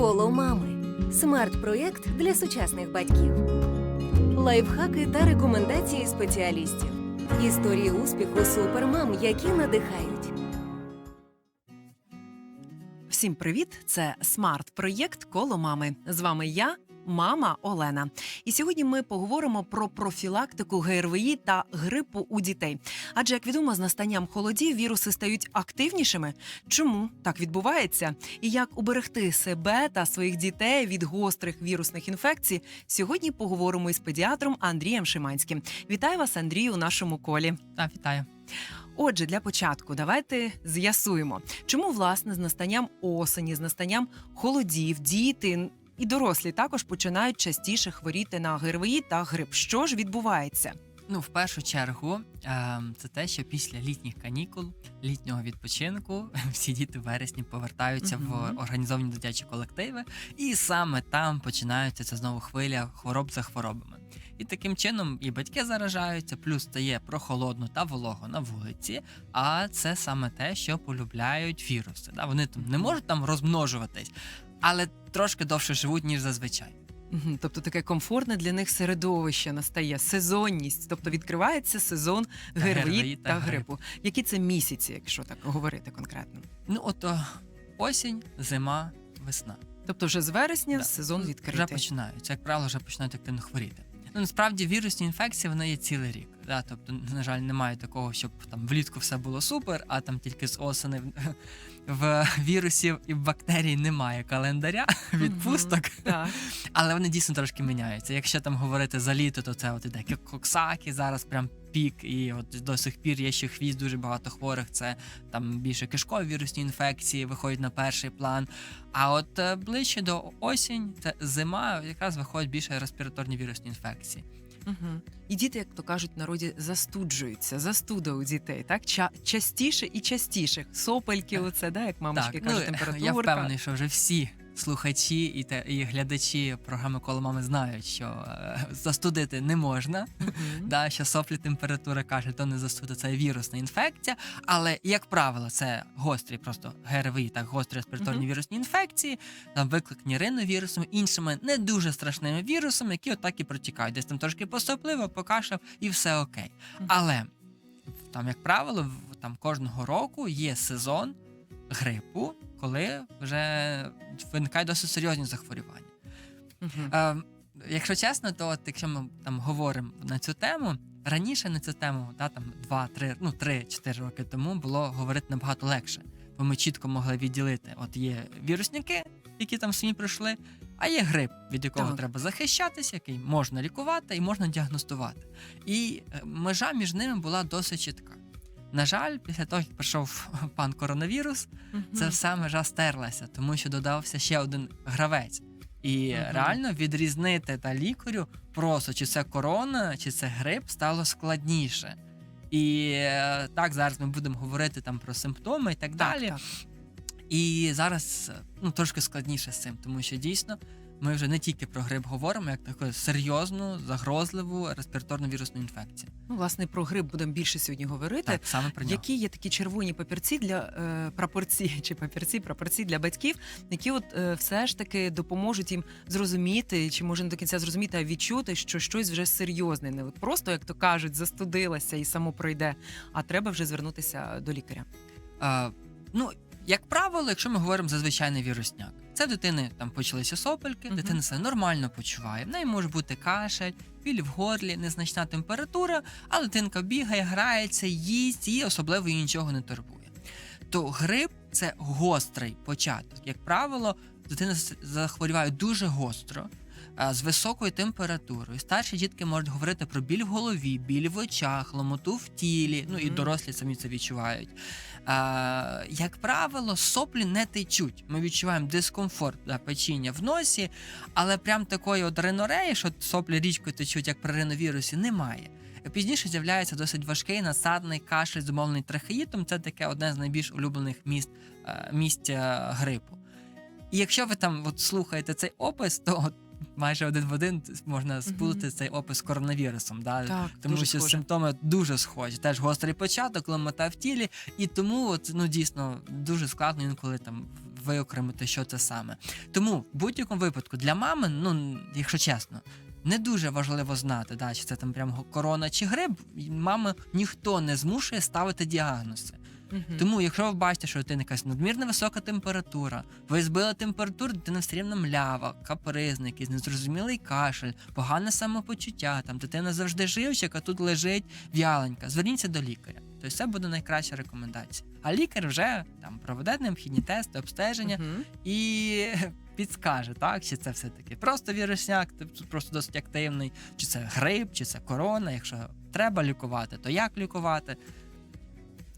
Коло мами. Смарт-проєкт для сучасних батьків. Лайфхаки та рекомендації спеціалістів. Історії успіху супермам, які надихають. Всім привіт! Це смарт-проєкт Коло мами. З вами я, мама Олена. І сьогодні ми поговоримо про профілактику ГРВІ та грипу у дітей. Адже, як відомо, з настанням холодів віруси стають активнішими. Чому так відбувається? І як уберегти себе та своїх дітей від гострих вірусних інфекцій? Сьогодні поговоримо із педіатром Андрієм Шиманським. Вітаю вас, Андрію, у нашому колі. Так, вітаю. Отже, для початку давайте з'ясуємо, чому власне з настанням осені, з настанням холодів, діти і дорослі також починають частіше хворіти на ГРВІ та грип. Що ж відбувається? Ну, в першу чергу, е, це те, що після літніх канікул, літнього відпочинку, всі діти в вересні повертаються Мгм. в організовані дитячі колективи, і саме там починається ця знову хвиля хвороб за хворобами. І таким чином і батьки заражаються, плюс стає прохолодно та волого на вулиці. А це саме те, що полюбляють віруси. Да? Вони там не можуть там розмножуватись, але трошки довше живуть, ніж зазвичай. Мгм, Тобто таке комфортне для них середовище настає, сезонність, тобто відкривається сезон Та ГРВІ ГРВІ та та грипу. Які це місяці, якщо так говорити конкретно? Ну, от осінь, зима, весна. Тобто, вже з вересня Да. сезон відкритий. Вже починаються, як правило, вже починають активно хворіти. Ну, насправді вірусні інфекції вони є цілий рік. Да? Тобто, на жаль, немає такого, щоб там влітку все було супер, а там тільки з осени в, вірусів і бактерій немає календаря відпусток. Так. Але вони дійсно трошки міняються. Якщо там говорити за літо, то це от іде коксаки, зараз прям пік, і от до сих пір є ще хвіст, дуже багато хворих. Це там більше кишкові вірусні інфекції виходять на перший план. А от е, ближче до осінь, це зима, якраз виходять більше респіраторні вірусні інфекції. Угу. І діти, як то кажуть, в народі застуджуються, застуда у дітей, так? Ча- частіше і частіше. Сопельки, оце, да, як мамочки кажуть, температурка. ну, я впевнений, що вже всі слухачі і те і глядачі програми коло мами знають, що е, застудити не можна. Мгм. Да, що соплі температура каже, то не застуда, це вірусна інфекція. Але, як правило, це гострі, просто ГРВІ, так гострі респіраторні Мгм. вірусні інфекції, там викликані риновірусами, іншими не дуже страшними вірусами, які отак і протікають. Десь там трошки посопливо, покашляв, і все окей. Мгм. Але там, як правило, там кожного року є сезон грипу, коли вже виникають досить серйозні захворювання. Мгм. Е, якщо чесно, то от, якщо ми там говоримо на цю тему, раніше на цю тему, да, там 2-3, ну 3-4 роки тому було говорити набагато легше, бо ми чітко могли відділити: от є вірусники, які там самі пройшли, а є грип, від якого Так. треба захищатися, який можна лікувати і можна діагностувати. І е, межа між ними була досить чітка. На жаль, після того, як прийшов пан коронавірус, це Мгм. вся межа стерлася, тому що додався ще один гравець. І Мгм. реально відрізнити та лікарю просто чи це корона, чи це грип стало складніше. І е, так зараз ми будемо говорити там про симптоми і так, Так, далі. так. І зараз ну трошки складніше з цим, тому що дійсно ми вже не тільки про грип говоримо, як таку серйозну, загрозливу респіраторну вірусну інфекцію. Ну, власне, про грип будемо більше сьогодні говорити. Так, саме про нього. Які є такі червоні папірці для е, прапорці чи папірці, прапорці для батьків, які от е, все ж таки допоможуть їм зрозуміти, чи може не до кінця зрозуміти, а відчути, що щось вже серйозне, не от просто як то кажуть, застудилася і само пройде, а треба вже звернутися до лікаря. А, ну, як правило, якщо ми говоримо за звичайний вірусняк, це в дитини там почалися сопельки, Мгм. дитина себе нормально почуває. В неї може бути кашель, біль в горлі, незначна температура, а дитинка бігає, грається, їсть і особливо її нічого не турбує. То грип це гострий початок. Як правило, дитина захворюває дуже гостро. З високою температурою старші дітки можуть говорити про біль в голові, біль в очах, ломоту в тілі. Ну і дорослі самі це відчувають. А, як правило, соплі не течуть. Ми відчуваємо дискомфорт да, печіння в носі, але прям такої от ринореї, що соплі річкою течуть, як при риновірусі, немає. Пізніше з'являється досить важкий насадний кашель, зумовлений трахеїтом. Це таке одне з найбільш улюблених міст, місць е, грипу. І якщо ви там от слухаєте цей опис, то майже один в один можна сплутати цей опис з коронавірусом. Да? Так, тому що схоже. симптоми дуже схожі. Теж гострий початок, ломота в тілі, і тому от, ну дійсно дуже складно інколи там виокремити, що це саме. Тому в будь-якому випадку для мами, ну якщо чесно. Не дуже важливо знати, да, чи це там прям корона чи грип. Мами ніхто не змушує ставити діагнози. Мгм. Тому, якщо ви бачите, що у дитини якась надмірна висока температура, ви збили температуру, дитина все рівно млява, капризна, якийсь незрозумілий кашель, погане самопочуття, там дитина завжди живчик, а тут лежить в'яленька. Зверніться до лікаря. Тобто це буде найкраща рекомендація. А лікар вже там проведе необхідні тести, обстеження Мгм. і підскаже, так, чи це все-таки просто вірусняк, тобто просто досить активний, чи це грип, чи це корона. Якщо треба лікувати, то як лікувати?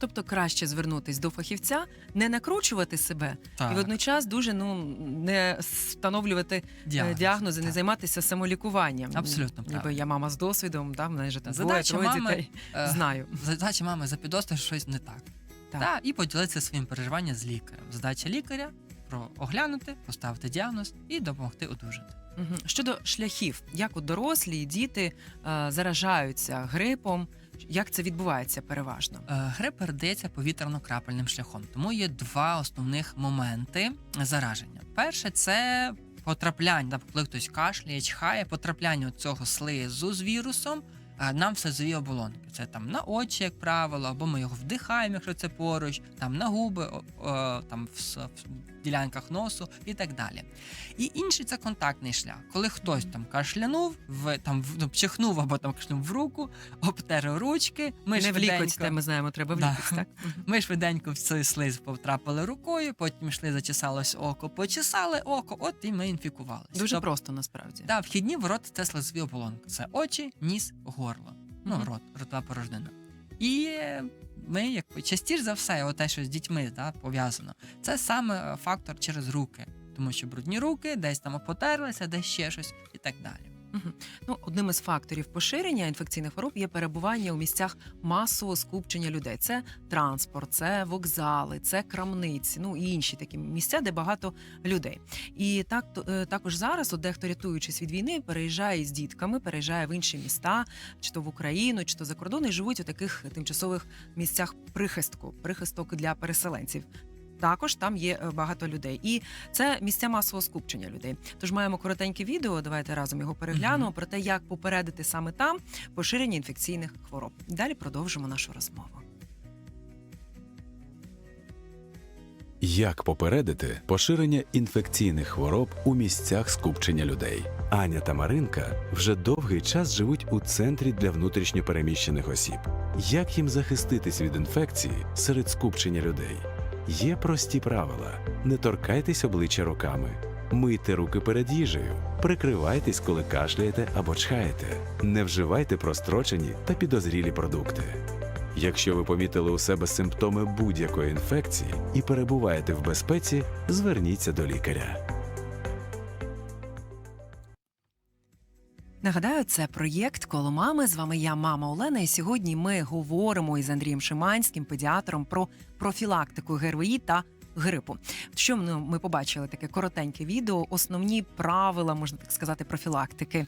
Тобто краще звернутись до фахівця, не накручувати себе Так, і водночас дуже ну не встановлювати е, діагноз, діагнози, не займатися самолікуванням. Абсолютно Ніби правильно. я мама з досвідом, да, в мене вже там двоє троє мами, дітей. Е, Знаю. Задача мами запідозрити, що щось не так. Так. Та, і поділитися своїм переживанням з лікарем. Задача лікаря про оглянути, поставити діагноз і допомогти одужати. Мгм. Щодо шляхів, як от дорослі і діти е, заражаються грипом, як це відбувається переважно? Е, Грип передається повітряно-крапельним шляхом, тому є два основних моменти зараження. Перше це потрапляння, коли хтось кашляє, чхає, потрапляння цього слизу з вірусом е, на слизові оболонки. Це там на очі, як правило, або ми його вдихаємо, якщо це поруч, там на губи, там в, ділянках носу і так далі. І інший це контактний шлях, коли хтось там кашлянув, в там ну, чихнув або там кашлянув в руку, обтер ручки. Ми не в швиденько- ми знаємо, треба в Да. так? Ми швиденько в цей слиз потрапили рукою, потім йшли, зачесалось око, почесали око, от і ми інфікувалися. Дуже Тобто, просто насправді. Да, вхідні ворота це слизові оболонки. Це очі, ніс, горло. Ну, Мгм. рот, ротова порожнина. І ми, як частіше за все, те, що з дітьми да, пов'язано, це саме фактор через руки. Тому що брудні руки, десь там потерлися, десь ще щось і так далі. Ну, одним із факторів поширення інфекційних хвороб є перебування у місцях масового скупчення людей. Це транспорт, це вокзали, це крамниці, ну і інші такі місця, де багато людей. І так то- е, також зараз, от дехто рятуючись від війни, переїжджає з дітками, переїжджає в інші міста, чи то в Україну, чи то за кордон, і живуть у таких тимчасових місцях прихистку, прихисток для переселенців. Також там є е, багато людей, і це місця масового скупчення людей. Тож маємо коротеньке відео. Давайте разом його переглянемо Мгм. про те, як попередити саме там поширення інфекційних хвороб. Далі продовжимо нашу розмову. Як попередити поширення інфекційних хвороб у місцях скупчення людей? Аня та Маринка вже довгий час живуть у центрі для внутрішньопереміщених осіб. Як їм захиститись від інфекції серед скупчення людей? Є прості правила: не торкайтесь обличчя руками, мийте руки перед їжею, прикривайтесь, коли кашляєте або чхаєте, не вживайте прострочені та підозрілі продукти. Якщо ви помітили у себе симптоми будь-якої інфекції і перебуваєте в безпеці, зверніться до лікаря. Нагадаю, це проєкт коло мами. З вами я, мама Олена. І сьогодні ми говоримо із Андрієм Шиманським, педіатром, про профілактику ГРВІ та грипу. Що ну, ми побачили таке коротеньке відео, основні правила, можна так сказати, профілактики.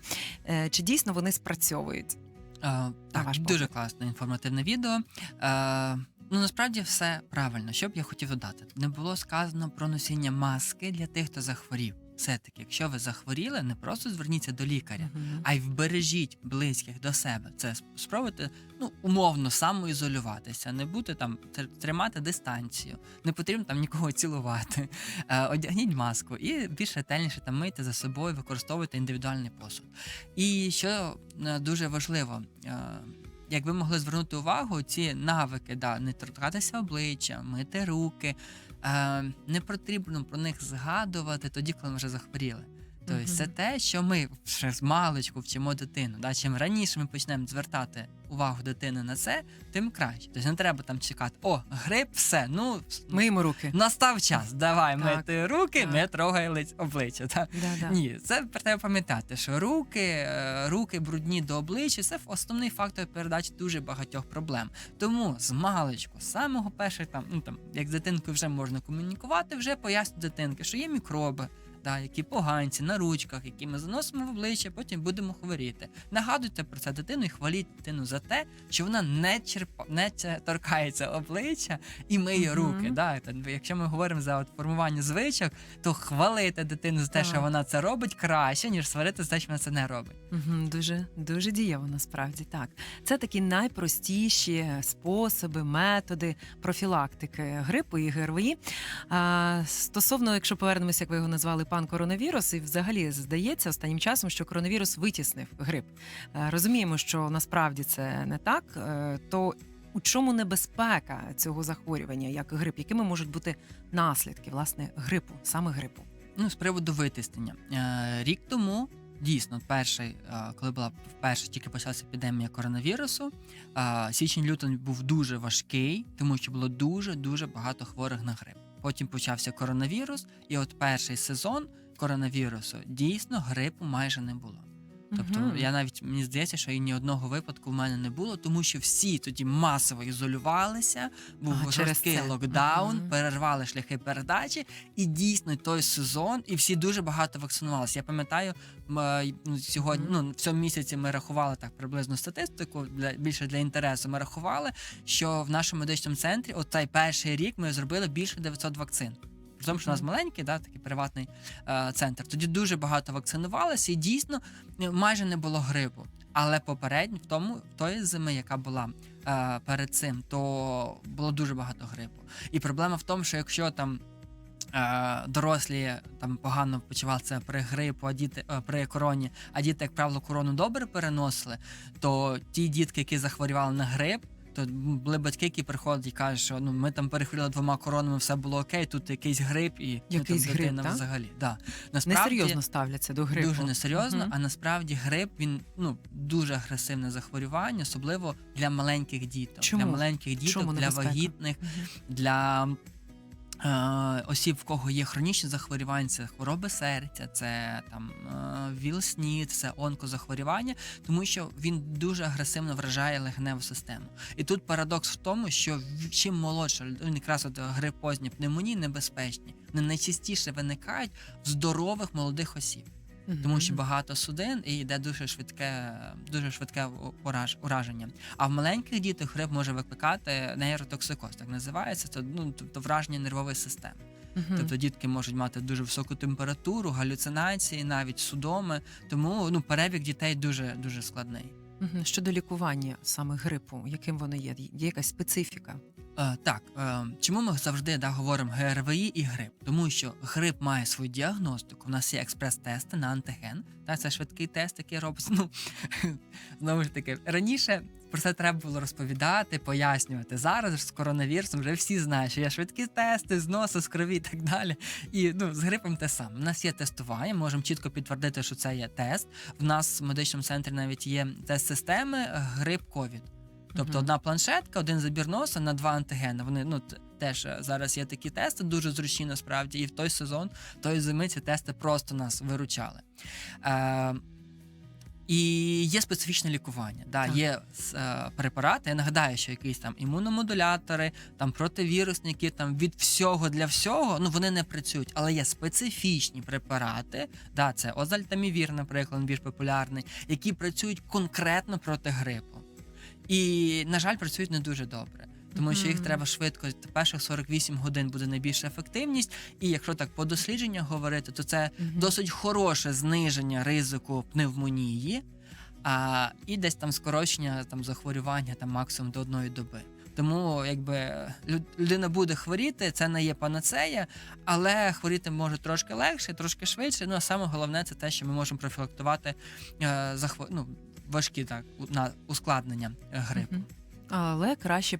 Е, Чи дійсно вони спрацьовують? Е, так, ваш дуже класне інформативне відео. Е, ну насправді все правильно. Що б я хотів додати? Не було сказано про носіння маски для тих, хто захворів. Все-таки, якщо ви захворіли, не просто зверніться до лікаря, Мгм. а й вбережіть близьких до себе. Це спробуйте ну умовно самоізолюватися, не бути там тримати дистанцію, не потрібно там нікого цілувати. Е, одягніть маску і більш ретельніше там мийте за собою, використовуйте індивідуальний посуд. І що е, дуже важливо. е, Як ви могли звернути увагу, ці навики, да, не торкатися обличчя, мити руки, е, не потрібно про них згадувати тоді, коли ми вже захворіли. Тобто Мгм. це те, що ми ще з маличку вчимо дитину. Да? Чим раніше ми почнемо звертати увагу дитини на це, тим краще. Тобто не треба там чекати, о, грип, все, ну Миємо руки. настав час. Давай Так, мити руки, так. не трогай обличчя. Да-да. Ні, це треба пам'ятати, що руки, е, руки брудні до обличчя це основний фактор передачі дуже багатьох проблем. Тому з маличку, з самого першого там, ну там, як з дитинкою вже можна комунікувати, вже поясню дитинки, що є мікроби. Да, які поганці на ручках, які ми заносимо в обличчя, потім будемо хворіти. Нагадуйте про це дитину і хваліть дитину за те, що вона не черпа, не торкається обличчя і миє Мгм. руки. Да, якщо ми говоримо за от формування звичок, то хвалити дитину за те, що вона це робить краще, ніж сварити за те, що вона це не робить. Мгм, Дуже дуже дієво насправді так. Це такі найпростіші способи, методи профілактики грипу і ГРВІ. А, стосовно, якщо повернемося, як ви його назвали, пан коронавірус, і взагалі здається останнім часом, що коронавірус витіснив грип. Е, Розуміємо, що насправді це не так. Е, То у чому небезпека цього захворювання, як грип? Якими можуть бути наслідки власне грипу, саме грипу? Ну, з приводу витиснення. Е, рік тому, дійсно, перший, коли була вперше тільки почалася епідемія коронавірусу, е, січень-лютий був дуже важкий, тому що було дуже дуже багато хворих на грип. Потім почався коронавірус, і от перший сезон коронавірусу дійсно грипу майже не було. Тобто Мгм. я навіть мені здається, що і ні одного випадку в мене не було, тому що всі тоді масово ізолювалися, був А, жорсткий локдаун, Мгм. перервали шляхи передачі, і дійсно той сезон, і всі дуже багато вакцинувалися. Я пам'ятаю, ну, сьогодні, ну в цьому місяці ми рахували так приблизно статистику для більше для інтересу. Ми рахували, що в нашому медичному центрі, от цей перший рік, ми зробили більше 900 вакцин. Тому, що у нас маленький, да, такий приватний е, центр. Тоді дуже багато вакцинувалися, і дійсно е, майже не було грипу. Але попередньо в тому в тої зими, яка була е, перед цим, то було дуже багато грипу. І проблема в тому, що якщо там. е, Дорослі там погано почувалися при грипу, а діти е, при короні, а діти, як правило, корону добре переносили. То ті дітки, які захворювали на грип, то були батьки, які приходять і кажуть, що ну ми там перехворіли двома коронами, все було окей. Тут якийсь грип і ну, Якийсь там, грип, дитина так? взагалі. Да. Насправді, Несерйозно ставляться до грипу. Дуже несерйозно, Мгм. а насправді грип він ну дуже агресивне захворювання, особливо для маленьких діток. Чому? Для маленьких діток, Чому для вагітних, Мгм. для осіб, в кого є хронічні захворювання, це хвороби серця, це там е, ВІЛ-СНІД, це онкозахворювання, тому що він дуже агресивно вражає легеневу систему. І тут парадокс в тому, що чим молодша людина, якраз от поздні пневмонії небезпечні, вони найчастіше виникають в здорових молодих осіб тому що багато судин і йде дуже швидке, дуже швидке ураж, ураження. А в маленьких діток грип може викликати нейротоксикоз, так називається. Це ну тобто враження нервової системи. Мгм. Тобто дітки можуть мати дуже високу температуру, галюцинації, навіть судоми. Тому ну перебіг дітей дуже дуже складний. Щодо лікування саме грипу, яким воно є? Є якась специфіка? Е, так, е, чому ми завжди да, говоримо ГРВІ і грип? Тому що грип має свою діагностику. У нас є експрес-тести на антиген. Та це швидкий тест, який робиться. Ну знову ж таки, раніше про це треба було розповідати, пояснювати. Зараз з коронавірусом вже всі знають, що є швидкі тести з носу, з крові і так далі. І ну з грипом те саме. У нас є тестування, можемо чітко підтвердити, що це є тест. В нас в медичному центрі навіть є тест системи грип ковід. Тобто одна планшетка, один забір носа на два антигени. Вони ну теж е, зараз є такі тести, дуже зручні насправді. І в той сезон, тої зими ці тести просто нас виручали. Е, і є специфічне лікування. Да, Так. Є е, препарати. Я нагадаю, що якісь там імуномодулятори, там противірусники, там від всього для всього, ну вони не працюють, але є специфічні препарати. Да, це озальтамівір, наприклад, більш популярний, які працюють конкретно проти грипу. І, на жаль, працюють не дуже добре. Тому що їх треба швидко, перших 48 годин буде найбільша ефективність. І якщо так по дослідженнях говорити, то це досить хороше зниження ризику пневмонії, а, і десь там скорочення там захворювання там максимум до одної доби. Тому якби людина буде хворіти, це не є панацея, але хворіти може трошки легше, трошки швидше. Ну а саме головне це те, що ми можемо профілактувати е, захво... ну, важкі так на ускладнення е, грипу. Але краще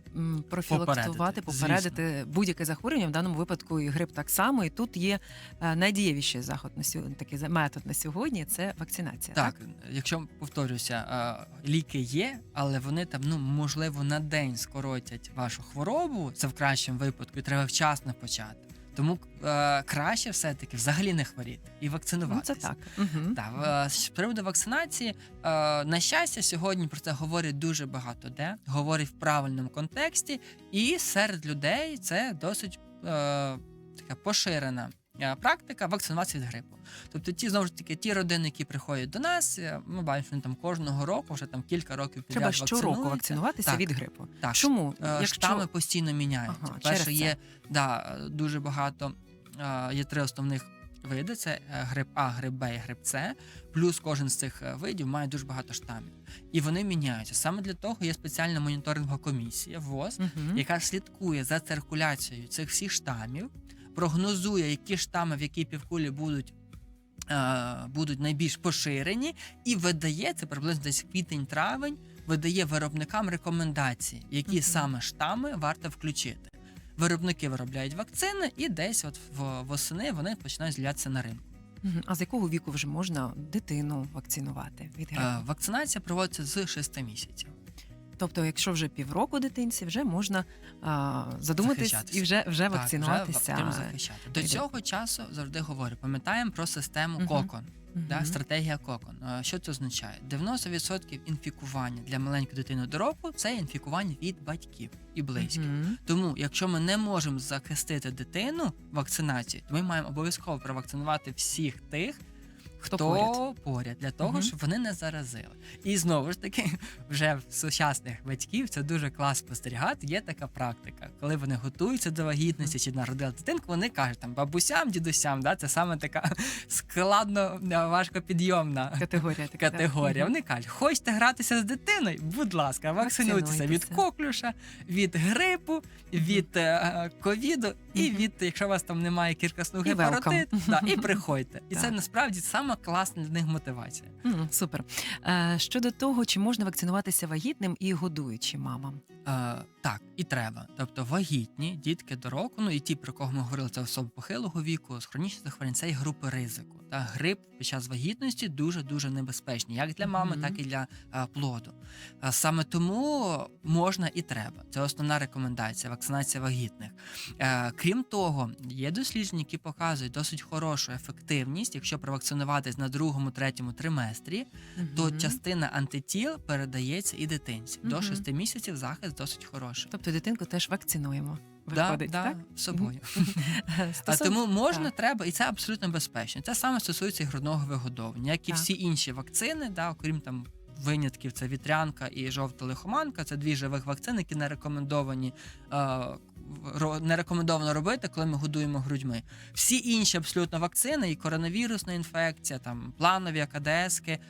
профілактувати, Попередити, попередити будь-яке захворювання. В даному випадку і грип так само. І тут є е, найдієвіший заход на сьогодні, такий метод на сьогодні це вакцинація. Так, якщо повторюся, е, ліки є, але вони там, ну можливо, на день скоротять вашу хворобу. Це в кращому випадку, і треба вчасно почати. Тому е, краще все-таки взагалі не хворіти і Ну, це так. Угу. Так, з приводу вакцинації, е, на щастя, сьогодні про це говорять дуже багато де, говорять в правильному контексті, і серед людей це досить е, така поширена е, практика вакцинуватися від грипу. Тобто, ті знову ж таки, ті родини, які приходять до нас, е, ми бачимо, що там кожного року, вже там кілька років підряд Треба щороку вакцинуватися Так. від грипу. Так, Чому? Е, Якщо... Штами постійно міняються. Ага, Перше, є да, е, дуже багато е, є три основних види: це е, грип А, грип Б і грип С. Плюс кожен з цих е, видів має дуже багато штамів. І вони міняються. Саме для того є спеціальна моніторингова комісія ВОЗ, Мгм. яка слідкує за циркуляцією цих всіх штамів, прогнозує, які штами в якій півкулі будуть. е, Будуть найбільш поширені, і видає це приблизно десь квітень-травень, видає виробникам рекомендації, які Мгм. саме штами варто включити. Виробники виробляють вакцини, і десь от в восени вони починають з'являтися на ринку. Мгм. А з якого віку вже можна дитину вакцинувати від? Е, Вакцинація проводиться з 6 місяців. Тобто, якщо вже півроку дитинці, вже можна а, задуматись і вже, вже Так, вакцинуватися. вже захищати. До від- цього часу завжди говорю, пам'ятаємо про систему Мгм. кокон. Мгм. Да, стратегія кокон. Що це означає? 90% інфікування для маленької дитини до року це інфікування від батьків і близьких. Мгм. Тому, якщо ми не можемо захистити дитину вакцинацією, то ми маємо обов'язково провакцинувати всіх тих. Хто Хто поряд. поряд. для того, Мгм. щоб вони не заразили. І знову ж таки, вже в сучасних батьків це дуже клас спостерігати. Є така практика, коли вони готуються до вагітності чи народили дитинку, вони кажуть там бабусям, дідусям, да, це саме така складно е, важкопідйомна Категорія така. категорія. Мгм. Вони кажуть, хочете гратися з дитиною? Будь ласка, вакцинуйтеся від коклюша, від грипу, від е, ковіду і від, якщо у вас там немає welcome. гепаротиту, да, і приходьте. І це насправді сама класна для них мотивація. Мгм, Супер. Е, Щодо того, чи можна вакцинуватися вагітним і годуючим мамам? Е, так, і треба. Тобто вагітні, дітки до року, ну і ті, про кого ми говорили, це особи похилого віку, з хронічних захворювань, це і групи ризику. Та грип під час вагітності дуже дуже небезпечний, як для мами, Мгм. так і для е, плоду. Е, саме тому можна і треба. Це основна рекомендація вакцинація вагітних. Е, крім того, є дослідження, які показують досить хорошу ефективність, якщо провакцинуватись на другому, третьому триместрі, то частина антитіл передається і дитинці. До Мгм. 6 місяців захист досить хороший. Тобто дитинку теж вакцинуємо. Да, Виходить, да, так? з собою. А тому можна, так. треба, і це абсолютно безпечно. Це саме стосується і грудного вигодовування, як і Так. всі інші вакцини, да, окрім там. Винятків це вітрянка і жовта лихоманка. Це дві живих вакцини, які не рекомендовані е, не рекомендовано робити, коли ми годуємо грудьми. Всі інші абсолютно вакцини, і коронавірусна інфекція, там планові АКДСки, е,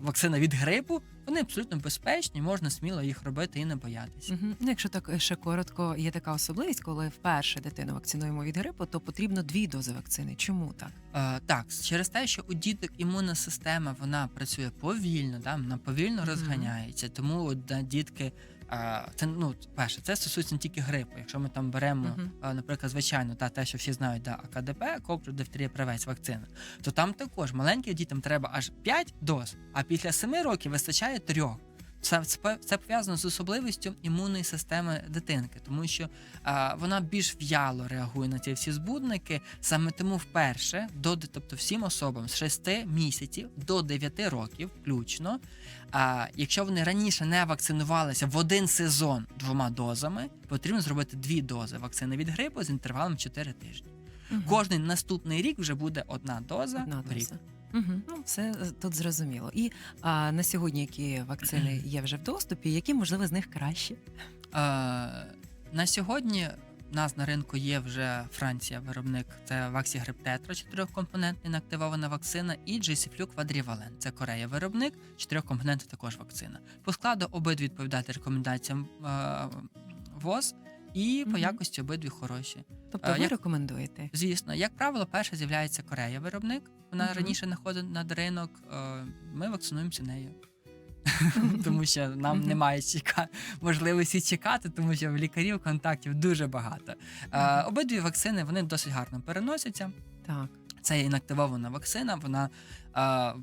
вакцина від грипу, вони абсолютно безпечні, можна сміло їх робити і не боятися. Ну, якщо так е, ще коротко, є така особливість, коли вперше дитину вакцинуємо від грипу, то потрібно дві дози вакцини. Чому так? Е, так, через те, що у діток імунна система вона працює повільно, да, вона повільно розганяється. Тому от, да, дітки. Це ну перше, це стосується не тільки грипу. Якщо ми там беремо, uh -huh. наприклад, звичайно, та те, що всі знають, да, АКДП, коклю, дифтерія, правець, вакцина, то там також маленьким дітям треба аж 5 доз, а після 7 років вистачає трьох. Це, це, це пов'язано з особливістю імунної системи дитинки, тому що а, вона більш в'яло реагує на ці всі збудники. Саме тому вперше, до, тобто всім особам з 6 місяців до 9 років, включно, а, якщо вони раніше не вакцинувалися в один сезон двома дозами, потрібно зробити дві дози вакцини від грипу з інтервалом 4 тижні. Мгм. Кожний наступний рік вже буде одна доза Одна в рік. Угу. Ну, все е, тут зрозуміло. І а, на сьогодні які вакцини є вже в доступі, які можливо з них краще? Е, на сьогодні у нас на ринку є вже Франція, виробник це Ваксігрип Тетра, чотирьохкомпонентна інактивована вакцина, і GCFlu Quadrivalent. Це Корея виробник, чотирьохкомпонентна також вакцина. По складу обидві відповідають рекомендаціям е, ВОЗ, і по Мгм. якості обидві хороші. Тобто А, ви як- рекомендуєте? Звісно, як правило, перше з'являється Корея виробник. Вона Мгм. раніше знаходить на ринок. е, Ми вакцинуємося нею. тому що нам Мгм. немає чека... можливості чекати, тому що в лікарів контактів дуже багато. Е, Мгм. Обидві вакцини вони досить гарно переносяться. Так. Це інактивована вакцина, вона е,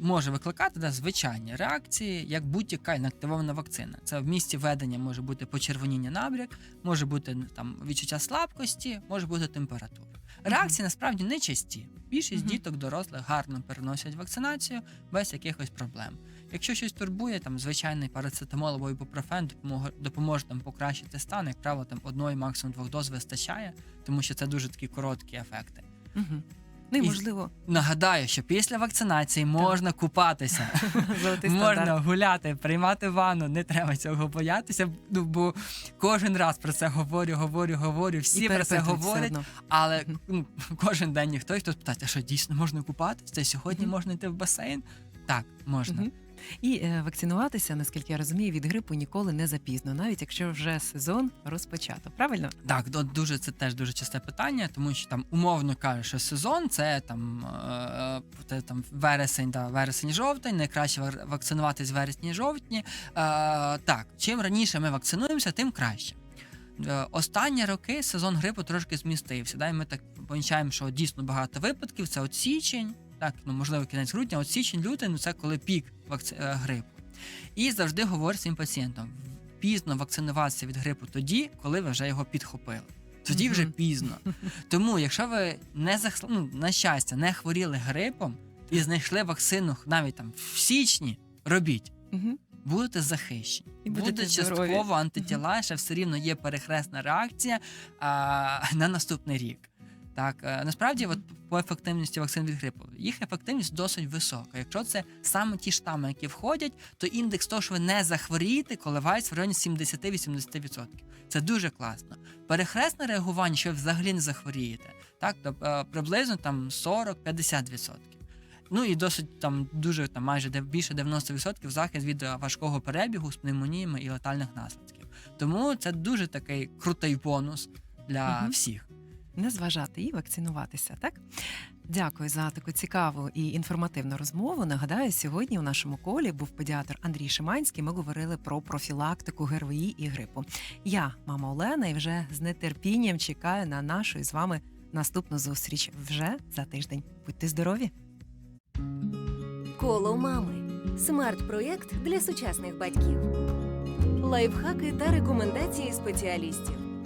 може викликати да, звичайні реакції, як будь-яка інактивована вакцина. Це в місці ведення може бути почервоніння набряк, може бути там відчуття слабкості, може бути температура. Реакції насправді не часті. Більшість діток дорослих гарно переносять вакцинацію без якихось проблем. Якщо щось турбує, там звичайний парацетамол або ібупрофен допоможе, допоможе там покращити стан. Як правило, там одної, максимум двох доз вистачає, тому що це дуже такі короткі ефекти. Угу. Ну і Нагадаю, що після вакцинації можна купатися. Можна гуляти, приймати ванну, не треба цього боятися. Ну бо кожен раз про це говорю, говорю, говорю. Всі про це говорять, але ну, кожен день ніхто хто питає, а що дійсно можна купатися? Сьогодні можна йти в басейн? Так, можна. І е, вакцинуватися, наскільки я розумію, від грипу ніколи не запізно, навіть якщо вже сезон розпочато. Правильно? Так, дуже це теж дуже часте питання, тому що там умовно кажуть, що сезон це там, це, там вересень, да, вересень-жовтень, найкраще вакцинуватись вересні-жовтні. Е, так, чим раніше ми вакцинуємося, тим краще. Е, Останні роки сезон грипу трошки змістився. Да? І ми так помічаємо, що дійсно багато випадків. Це от січень, так, ну можливо, кінець грудня, от січень, лютий, ну це коли пік вакци... е, грипу. І завжди говорю своїм пацієнтам: пізно вакцинуватися від грипу тоді, коли ви вже його підхопили. Тоді вже пізно. Тому, якщо ви не захс... ну, на щастя не хворіли грипом і знайшли вакцину навіть там в січні, робіть. Будете захищені, І будете буде здорові. частково антитіла, ще все рівно є перехресна реакція а, на наступний рік. Так, е, насправді, от по ефективності вакцин від грипу, їх ефективність досить висока. Якщо це саме ті штами, які входять, то індекс того, що ви не захворієте, коливається в районі 70-80%. Це дуже класно. Перехресне реагування, що ви взагалі не захворієте, так, то е, приблизно там 40-50%. Ну і досить там дуже там майже більше 90% захист від е, важкого перебігу з пневмоніями і летальних наслідків. Тому це дуже такий крутий бонус для Мгм. всіх. Не зважати і вакцинуватися, так? Дякую за таку цікаву і інформативну розмову. Нагадаю, сьогодні у нашому колі був педіатр Андрій Шиманський. Ми говорили про профілактику ГРВІ і грипу. Я, мама Олена, і вже з нетерпінням чекаю на нашу із вами наступну зустріч вже за тиждень. Будьте здорові! Коло мами. Смарт-проєкт для сучасних батьків. Лайфхаки та рекомендації спеціалістів.